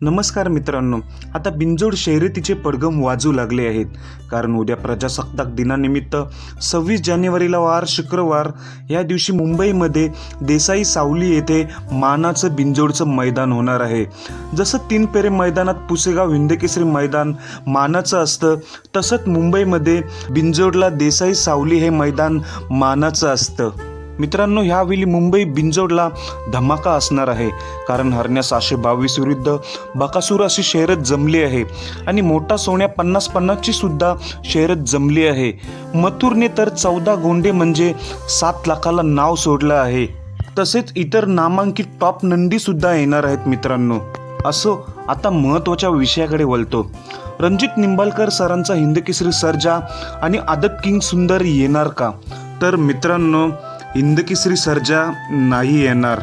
नमस्कार मित्रांनो आता बिंजोड शर्यतीचे पडगम वाजू लागले आहेत. कारण उद्या प्रजासत्ताक दिनानिमित्त सव्वीस जानेवारीला वार शुक्रवार या दिवशी मुंबईमध्ये देसाई सावली येथे मानाचं बिंजोडचं मैदान होणार आहे. जसं तीन पेरे मैदानात पुसेगाव हिंदकेसरी मैदान मानाचं असतं तसंच मुंबईमध्ये बिंजोडला देसाई सावली हे मैदान मानाचं असतं. मित्रांनो ह्यावेळी मुंबई बिंजोडला धमाका असणार आहे. कारण हरण्या सहाशे बावीस विरुद्ध बकासूर अशी शहरत जमली आहे. आणि मोठा सोन्या पन्नास पन्नासची सुद्धा शहरत जमली आहे. मथुरने तर चौदा गोंडे म्हणजे सात लाखाला नाव सोडलं आहे. तसेच इतर नामांकित टॉप नंदी सुद्धा येणार आहेत मित्रांनो. असो आता महत्त्वाच्या विषयाकडे वळतो. रणजित निंबाळकर सरांचा हिंदकेसरी सर्जा आणि आदत किंग सुंदर येणार का? तर मित्रांनो हिंदकेसरी सर्जा नाही येणार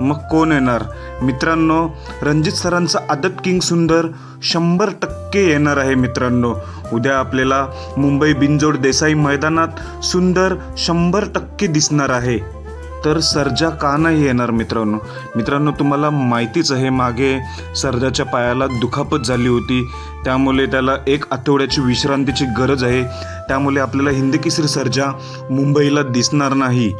मग कोण येणार? मित्रांनो रणजित सरांचा आदत किंग सुंदर शंभर टक्के येणार आहे मित्रांनो. उद्या आपल्याला मुंबई बिंजोड देसाई मैदानात सुंदर शंभर टक्के दिसणार आहे. तर सर्जा का नाही येणार मित्रांनो? मित्रांनो तुम्हाला माहितीच आहे मागे सर्जाच्या पायाला दुखापत झाली होती. त्यामुळे त्याला एक आठवड्याची विश्रांतीची गरज आहे. त्यामुळे आपल्याला हिंदकेसरी सर्जा मुंबईला दिसणार नाही.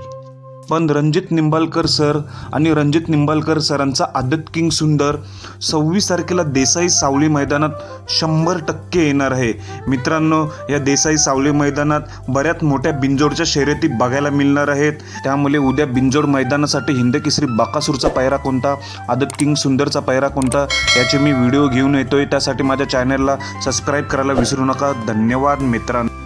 पण रणजित निंबाळकर सर आणि रणजित निंबाळकर सरांचा आदत किंग सुंदर सव्वीस तारखेला देसाई सावली मैदानात शंभर टक्के येणार आहे. मित्रांनो या देसाई सावली मैदानात बऱ्याच मोठ्या बिंजोडच्या शर्यती बघायला मिळणार आहेत. त्यामुळे उद्या बिंजोड मैदानासाठी हिंदकेसरी बाकासूरचा पायरा कोणता आदत किंग सुंदरचा पायरा कोणता याचे मी व्हिडिओ घेऊन येतोय. त्यासाठी माझ्या चॅनलला सबस्क्राईब करायला विसरू नका. धन्यवाद मित्रांनो.